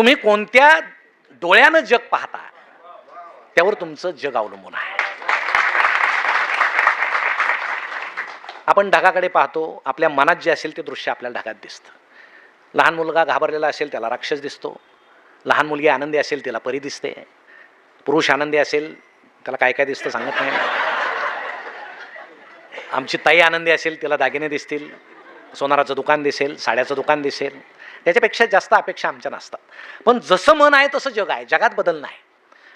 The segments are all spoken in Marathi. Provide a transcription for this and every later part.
तुम्ही कोणत्या डोळ्यानं जग पाहता त्यावर तुमचं जग अवलंबून आहे. आपण ढगाकडे पाहतो आपल्या मनात जे असेल ते दृश्य आपल्याला ढगात दिसतं. लहान मुलगा घाबरलेला असेल त्याला राक्षस दिसतो. लहान मुलगी आनंदी असेल तिला परी दिसते. पुरुष आनंदी असेल त्याला काय काय दिसतं सांगत नाही. आमची ताई आनंदी असेल तिला दागिने दिसतील. सोनाराचं दुकान दिसेल साड्याचं दुकान दिसेल. त्याच्यापेक्षा जास्त अपेक्षा आमच्या नसतात. पण जसं मन आहे तसं जग आहे. जगात बदल नाही.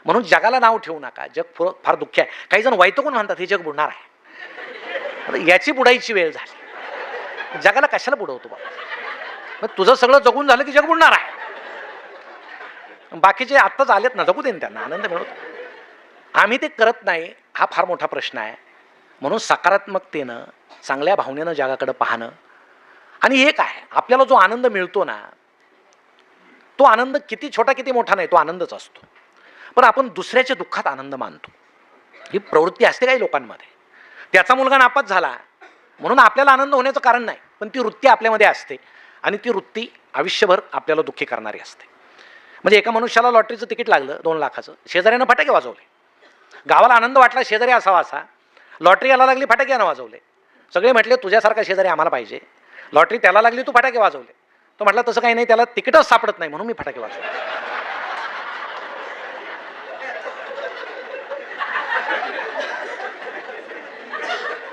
म्हणून जगाला नाव ठेवू नका. जग फार दुःखी आहे. काही जण वैतकून म्हणतात हे जग बुडणार आहे. याची बुडायची वेळ झाली. जगाला कशाला बुडवतो बाबा? मग तुझं सगळं जगून झालं की जग बुडणार आहे. बाकीचे आत्ताच आलेत ना जगू देन त्यांना. आनंद मिळवतो आम्ही ते करत नाही हा फार मोठा प्रश्न आहे. म्हणून सकारात्मकतेनं चांगल्या भावनेनं जगाकडं पाहणं आणि हे काय? आपल्याला जो आनंद मिळतो ना तो आनंद किती छोटा किती मोठा नाही तो आनंदच असतो. पण आपण दुसऱ्याच्या दुःखात आनंद मानतो. ही प्रवृत्ती असते काही लोकांमध्ये. त्याचा मुलगा नापास झाला म्हणून आपल्याला आनंद होण्याचं कारण नाही पण ती वृत्ती आपल्यामध्ये असते आणि ती वृत्ती आयुष्यभर आपल्याला दुःखी करणारी असते. म्हणजे एका मनुष्याला लॉटरीचं तिकीट लागलं दोन लाखाचं शेजाऱ्यानं फटाके वाजवले. गावाला आनंद वाटला शेजारी असावा असा. लॉटरी यायला लागली फटाके यानं वाजवले. सगळे म्हटले तुझ्यासारखा शेजारी आम्हाला पाहिजे. लॉटरी त्याला लागली तू फटाके वाजवले. तो म्हटला तसं काही नाही त्याला तिकीटच सापडत नाही म्हणून मी फटाके वाजवले.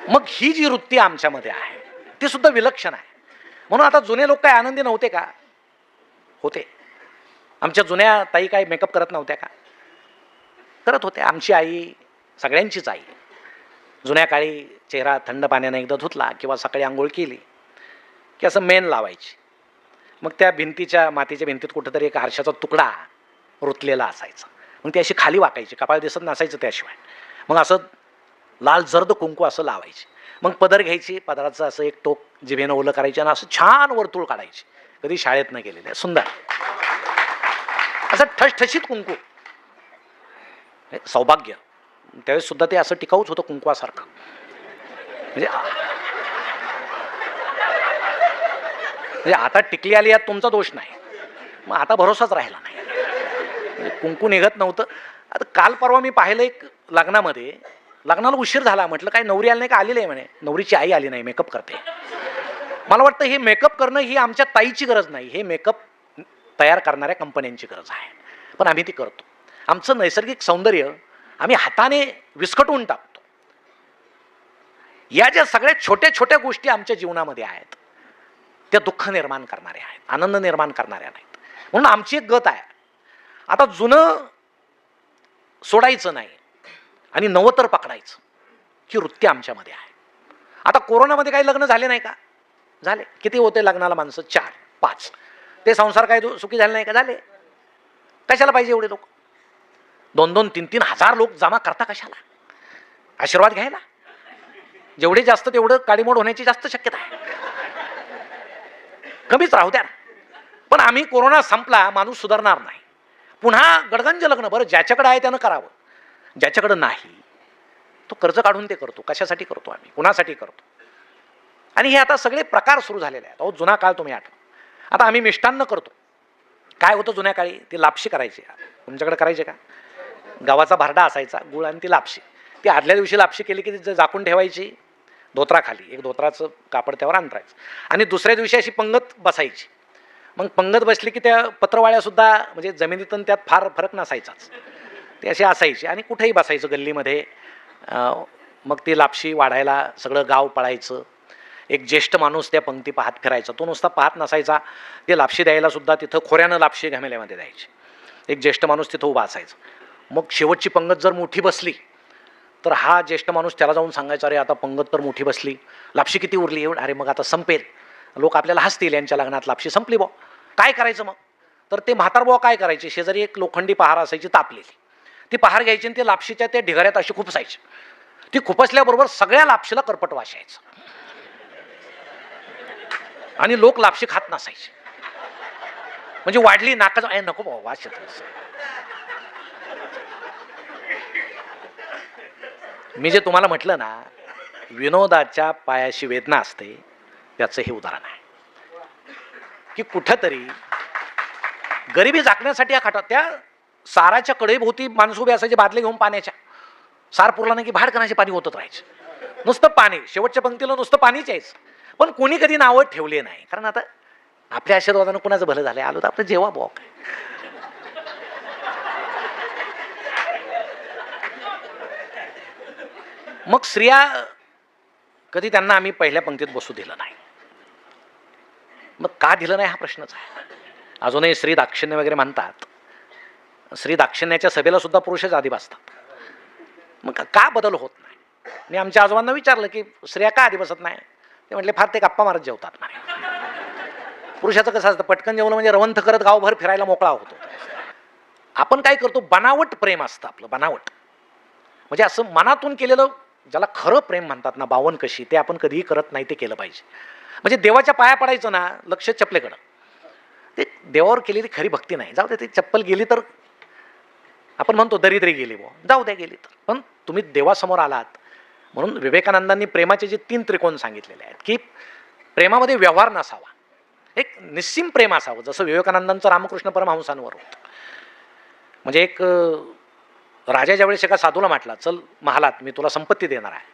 मग ही जी वृत्ती आमच्यामध्ये आहे ती सुद्धा विलक्षण आहे. म्हणून आता जुने लोक काय आनंदी नव्हते का? होते. आमच्या जुन्या ताई काय मेकअप करत नव्हत्या का? करत होत्या. आमची आई सगळ्यांचीच आई. जुन्या काळी चेहरा थंड पाण्याने एकदा धुतला किंवा सकाळी आंघोळ केली. की असं मेन लावायची. मग त्या भिंतीच्या मातीच्या भिंतीत कुठंतरी एक आरशाचा तुकडा रुतलेला असायचा. मग ती अशी खाली वाकायची कपाळ दिसत नसायचं त्याशिवाय. मग असं लाल जर्द कुंकू असं लावायची. मग पदर घ्यायची पदराचं असं एक टोक जिभेनं ओलं करायची आणि असं छान वर्तुळ काढायची. कधी शाळेत न गेलेले सुंदर. असं ठसठशीत कुंकू. सौभाग्य. त्यावेळेस सुद्धा ते असं टिकाऊच होतं कुंकवासारखं. म्हणजे म्हणजे आता टिकली आली यात तुमचा दोष नाही. मग आता भरोसाच राहिला नाही. म्हणजे कुंकू निघत नव्हतं. आता काल परवा मी पाहिलं एक लग्नामध्ये लग्नाला उशीर झाला म्हटलं काय नवरी आली नाही का? आलेली आहे म्हणे. नवरीची आई आली नाही मेकअप करते. मला वाटतं हे मेकअप करणं ही आमच्या ताईची गरज नाही. हे मेकअप तयार करणाऱ्या कंपन्यांची गरज आहे. पण आम्ही ती करतो. आमचं नैसर्गिक सौंदर्य आम्ही हाताने विस्कटून टाकतो. या ज्या सगळ्या छोट्या छोट्या गोष्टी आमच्या जीवनामध्ये आहेत त्या दुःख निर्माण करणाऱ्या आहेत आनंद निर्माण करणाऱ्या नाहीत. म्हणून आमची एक गत आहे. आता जुनं सोडायचं नाही आणि नवतर पकडायचं ही वृत्ती आमच्यामध्ये आहे. आता कोरोनामध्ये काही लग्न झाले नाही का? झाले. किती होते लग्नाला माणसं? चार पाच. ते संसार काय सुखी झाले नाही का? झाले. कशाला पाहिजे एवढे लोक? दोन दोन तीन तीन हजार लोक जमा करता कशाला? आशीर्वाद घ्यायला. जेवढे जास्त तेवढं काडीमोड होण्याची जास्त शक्यता आहे. कमीच राहू द्या पण आम्ही कोरोना संपला माणूस सुधारणार नाही. पुन्हा गडगंज लग्न बरं ज्याच्याकडे आहे त्यानं करावं. ज्याच्याकडं नाही तो कर्ज काढून ते करतो. कशासाठी करतो आम्ही? कुणासाठी करतो? आणि हे आता सगळे प्रकार सुरू झालेले आहेत. अहो जुना काळ तुम्ही आठवा. आता आम्ही मिष्टान्न करतो. काय होतं जुन्या काळी? ती लापशी करायची. तुमच्याकडे करायचे का? गव्हाचा भारडा असायचा गुळ आणि ती लापशी. ती आदल्या दिवशी लापशी केली की ती ज- झाकून ठेवायची. धोत्राखाली. एक धोत्राचं कापड त्यावर अंतरायचं. आणि दुसऱ्या दिवशी अशी पंगत बसायची. मग पंगत बसली की त्या पत्रवाळ्यासुद्धा म्हणजे जमिनीतून त्यात फार फरक नसायचाच. ते असे असायचे आणि कुठेही बसायचं गल्लीमध्ये. मग ती लापशी वाढायला सगळं गाव पळायचं. एक ज्येष्ठ माणूस त्या पंक्ती पाहत फिरायचा. तो नुसता पाहत नसायचा. ते लापशी द्यायला सुद्धा तिथं खोऱ्यानं लापशी घमेल्यामध्ये द्यायची. एक ज्येष्ठ माणूस तिथं उभा असायचा. मग शेवटची पंगत जर मोठी बसली तर हा ज्येष्ठ माणूस त्याला जाऊन सांगायचा अरे आता पंगत तर मोठी बसली. लापशी किती उरली एवढं अरे मग आता संपेल. लोक आपल्याला हसतील यांच्या लग्नात. लापशी संपली बुवा. काय करायचं मग? तर ते म्हातार बुवा काय करायचे? शेजारी एक लोखंडी पहार असायची तापलेली. ती पहार घ्यायची आणि ते लापशीच्या त्या ढिगाऱ्यात अशी खुपसायची. ती खुपसल्याबरोबर सगळ्या लापशीला करपट वाशायचं आणि लोक लापशी खात नसायचे. म्हणजे वाढली नाकाचा नको बाबा वास मी जे तुम्हाला म्हटलं ना विनोदाच्या पायाशी वेदना असते त्याचं हे उदाहरण आहे. की कुठंतरी गरिबी झाकण्यासाठी या खाटा त्या साराच्या कडेभोवती माणूस उभे असायचे बादले घेऊन पाण्याच्या. सार पुरला नाही की भाडकणाचे पाणी होतच राहायचे. नुसतं पाणी शेवटच्या पंक्तीला नुसतं पाणीच यायचं. पण कोणी कधी नावं ठेवले नाही. कारण आता आपल्या आशीर्वादानं कुणाचं भलं झालं आलो तर आपलं जेव्हा बॉक आहे. मग स्त्रिया कधी त्यांना आम्ही पहिल्या पंक्तीत बसू दिलं नाही. मग का दिलं नाही हा प्रश्नच आहे. अजूनही स्त्री दाक्षिण्य वगैरे म्हणतात. स्त्री दाक्षिण्याच्या सभेला सुद्धा पुरुषच आधी बसतात. मग का बदल होत नाही? मी आमच्या आजोबांना विचारलं की स्त्रिया का आधी बसत नाही? ते म्हटले फार ते गप्पा मारत जेवतात नाही पुरुषाचं कसं असतं पटकन जेवलं म्हणजे रवंथ करत गावभर फिरायला मोकळा होतो. आपण काय करतो बनावट प्रेम असतं आपलं बनावट. म्हणजे असं मनातून केलेलं ज्याला खरं प्रेम म्हणतात ना बावन कशी ते आपण कधीही करत नाही ते केलं पाहिजे. म्हणजे देवाच्या पाया पडायचं ना लक्ष चपलेकडं. ते देवावर केलेली खरी भक्ती नाही. जाऊ दे ती चप्पल गेली तर आपण म्हणतो दरिद्री गेली बुवा. जाऊ द्या गेली तर. पण तुम्ही देवासमोर आलात म्हणून विवेकानंदांनी प्रेमाचे जे तीन त्रिकोण सांगितलेले आहेत की प्रेमामध्ये व्यवहार नसावा. एक निस्सीम प्रेम असावं जसं विवेकानंदांचं रामकृष्ण परमहंसांवर होतं. म्हणजे एक राजा ज्यावेळेस एका साधूला म्हटला चल महालात मी तुला संपत्ती देणार आहे.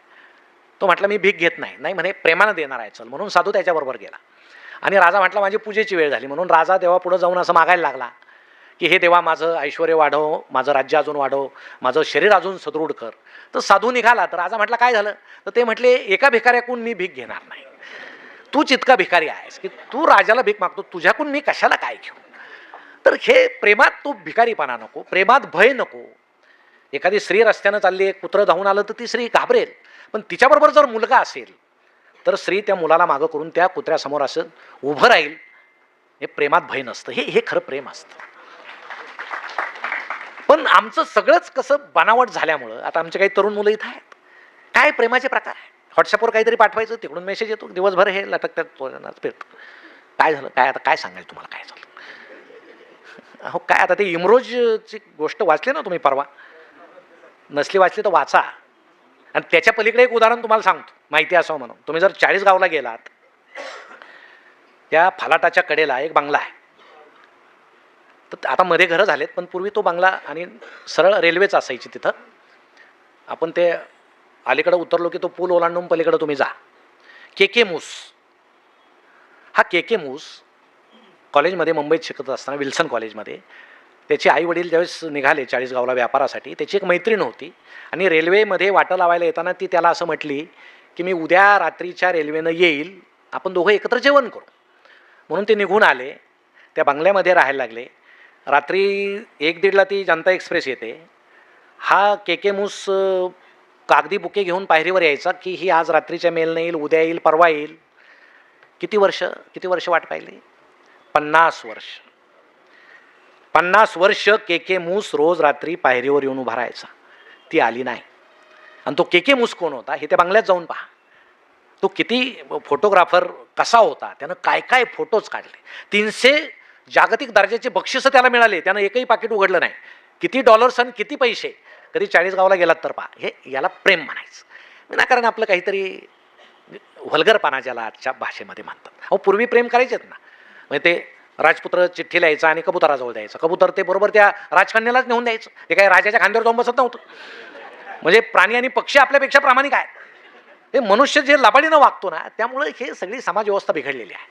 तो म्हटला मी भीक घेत नाही. नाही म्हणे प्रेमानं देणार आहे चल. म्हणून साधू त्याच्याबरोबर गेला. आणि राजा म्हटला माझी पूजेची वेळ झाली. म्हणून राजा देवापुढं जाऊन असं मागायला लागला की हे देवा माझं ऐश्वर वाढव माझं राज्य अजून वाढव माझं शरीर अजून सदृढ कर. तर साधू निघाला तर राजा म्हटला काय झालं? तर ते म्हटले एका भिकाऱ्याकडून मी भीक घेणार नाही. तूच इतका भिकारी आहेस की तू राजाला भीक मागतो तुझ्याकडून मी कशाला काय घेऊ? तर हे प्रेमात तू भिकारीपणा नको प्रेमात भय नको एखादी स्त्री रस्त्यानं चालली आहे कुत्रं धावून आलं तर ती स्त्री घाबरेल. पण तिच्याबरोबर जर मुलगा असेल तर स्त्री त्या मुलाला मागं करून त्या कुत्र्यासमोर असं उभं राहील. हे प्रेमात भय नसतं. हे हे खरं प्रेम असतं. पण आमचं सगळंच कसं बनावट झाल्यामुळं आता आमचे काही तरुण मुलं इथं आहेत. काय प्रेमाचे प्रकार आहे व्हॉट्सअपवर काहीतरी पाठवायचं तिकडून मेसेज येतो दिवसभर हे लटकतात फिरतो काय झालं? काय आता काय सांगायचं तुम्हाला? काय झालं? अहो काय आता ते इमरोजची गोष्ट वाचली ना तुम्ही परवा? नसली वाचली तर वाचा. आणि त्याच्या पलीकडे एक उदाहरण तुम्हाला सांगतो. माहिती असावं म्हणून. तुम्ही जर चाळीस गावला गेलात त्या फलाटाच्या कडेला एक बंगला आहे. तर आता मध्ये घरं झालेत पण पूर्वी तो बंगला आणि सरळ रेल्वेच असायची तिथं. आपण ते अलीकडं उतरलो की तो पूल ओलांडून पलीकडं तुम्ही जा. के के मूस. हा के के मूस कॉलेजमध्ये मुंबईत शिकत असताना विल्सन कॉलेजमध्ये त्याचे आई वडील ज्यावेळेस निघाले चाळीसगावला व्यापारासाठी त्याची एक मैत्रीण होती. आणि रेल्वेमध्ये वाटं लावायला येताना ती त्याला असं म्हटली की मी उद्या रात्रीच्या रेल्वेनं येईल आपण दोघं एकत्र जेवण करू. म्हणून ते निघून आले. त्या बंगल्यामध्ये राहायला लागले. रात्री एक दीडला ती जनता एक्सप्रेस येते. हा के के मूस कागदी बुके घेऊन पायरीवर यायचा की ही आज रात्रीच्या मेलनं येईल उद्या येईल परवा येईल. किती वर्ष किती वर्ष वाट पाहिली? पन्नास वर्ष. पन्नास वर्ष के के मूस रोज रात्री पायरीवर येऊन उभा राहायचा. ती आली नाही. आणि तो के के मूस कोण होता? हे त्या बंगल्यात जाऊन पहा. तो किती फोटोग्राफर कसा होता? त्यानं काय काय फोटोज काढले? तीनशे जागतिक दर्जाचे बक्षिसं त्याला मिळाले. त्यानं एकही पाकिट उघडलं नाही. किती डॉलर्स आणि किती पैसे? कधी चाळीस गावाला गेलात तर पहा. हे याला प्रेम म्हणायचं. विनाकारण आपलं काहीतरी व्हल्गरपणा ज्याला आजच्या भाषेमध्ये म्हणतात. अहो पूर्वी प्रेम करायचेत ना. म्हणजे ते राजपुत्र चिठ्ठी लिहायचा आणि कबुतराजवळ द्यायचं. कबुतर ते बरोबर त्या राजकन्यालाच नेऊन द्यायचं. ते काही राजाच्या खांद्यावर जाऊन बसत नव्हतं. म्हणजे प्राणी आणि पक्षी आपल्यापेक्षा प्रामाणिक आहेत. हे मनुष्य जे लबाडीनं वागतो ना त्यामुळे हे सगळी समाजव्यवस्था बिघडलेली आहे.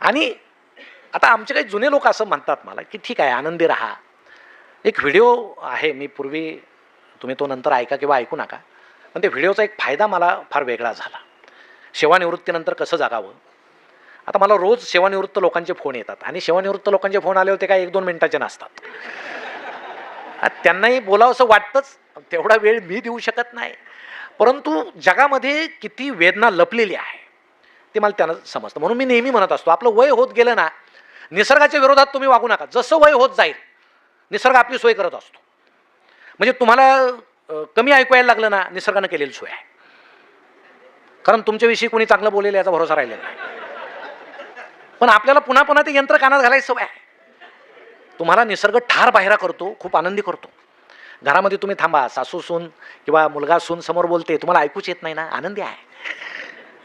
आणि आता आमचे काही जुने लोक असं म्हणतात मला की ठीक आहे आनंदी राहा. एक व्हिडिओ आहे मी पूर्वी तुम्ही तो नंतर ऐका किंवा ऐकू नका. पण ते व्हिडिओचा एक फायदा मला फार वेगळा झाला. सेवानिवृत्तीनंतर कसं जागावं? आता मला रोज सेवानिवृत्त लोकांचे फोन येतात आणि सेवानिवृत्त लोकांचे फोन आले होते काय एक दोन मिनिटाचे नसतात. त्यांनाही बोलावं असं वाटतंच तेवढा वेळ मी देऊ शकत नाही. परंतु जगामध्ये किती वेदना लपलेली आहे ते मला त्यांना समजतं. म्हणून मी नेहमी म्हणत असतो आपलं वय होत गेलं ना निसर्गाच्या विरोधात तुम्ही वागू नका. जसं वय होत जाईल निसर्ग आपली सोय करत असतो. म्हणजे तुम्हाला कमी ऐकू यायला लागलं ना निसर्गानं केलेली सोय आहे. कारण तुमच्याविषयी कोणी चांगलं बोलेल याचा भरोसा राहिलेला नाही. पण आपल्याला पुन्हा पुन्हा ते यंत्र कानात घालायची सवय आहे. तुम्हाला निसर्ग ठार बाहेरा करतो खूप आनंदी करतो. घरामध्ये तुम्ही थांबा सासू सून किंवा मुलगा सून समोर बोलते तुम्हाला ऐकूच येत नाही ना आनंदी आहे.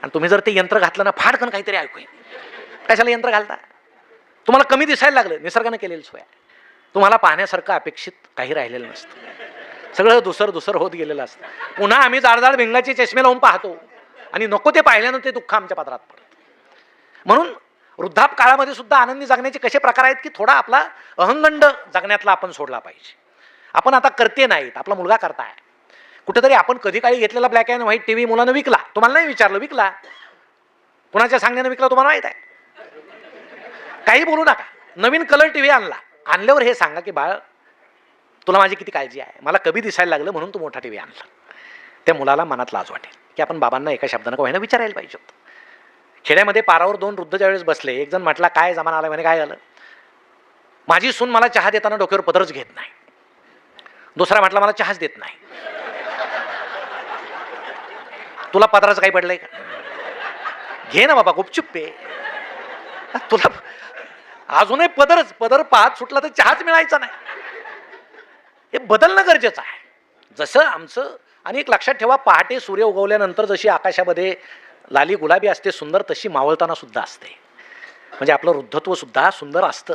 आणि तुम्ही जर ते यंत्र घातलं ना फाडकन काहीतरी ऐकू कशाला यंत्र घालता? तुम्हाला कमी दिसायला लागलं निसर्गानं केलेली सोय तुम्हाला पाहण्यासारखं अपेक्षित काही राहिलेलं नसतं. सगळं दुसर दुसर होत गेलेलं असतं. पुन्हा आम्ही जाडजाड भिंगाचे चष्मे लावून पाहतो. आणि नको ते पाहिल्यानं ते दुःख आमच्या पात्रात पडतं. म्हणून वृद्धाप काळामध्ये सुद्धा आनंदी जगण्याचे कसे प्रकार आहेत की थोडा आपला अहंगंड जगण्यातला आपण सोडला पाहिजे. आपण आता करते नाहीत आपला मुलगा करताय कुठेतरी आपण कधी काळी घेतलेला black and white T V मुलानं विकला. तुम्हाला नाही विचारलं विकला. कुणाच्या सांगण्यानं विकला तुम्हाला माहीत आहे? काही बोलू नका. नवीन कलर टी व्ही आणला. आणल्यावर हे सांगा की बाळ तुला माझी किती काळजी आहे? मला कमी दिसायला लागलं म्हणून तू मोठा टी व्ही आणला. त्या मुलाला मनात लाज वाटेल की आपण बाबांना एका शब्दानं का विचारायला पाहिजे होतं? खेड्यामध्ये पारावर दोन वृद्ध ज्यावेळेस बसले एक जण म्हटला काय जमान आला? म्हणे काय झालं? माझी सून मला चहा देताना डोक्यावर पदरच घेत नाही. दुसरा म्हटला मला चहाच देत नाही. तुला पदराचं काही पडलंय का? घे ना बाबा गुपचुप पे. तुला अजूनही पदरच पदर पाहत सुटला तर चहाच मिळायचा नाही. हे बदलणं गरजेचं आहे. जसं आमचं आणि एक लक्षात ठेवा पहाटे सूर्य उगवल्यानंतर जशी आकाशामध्ये लाली गुलाबी असते सुंदर तशी मावळताना सुद्धा असते. म्हणजे आपलं वृद्धत्व सुद्धा सुंदर असतं.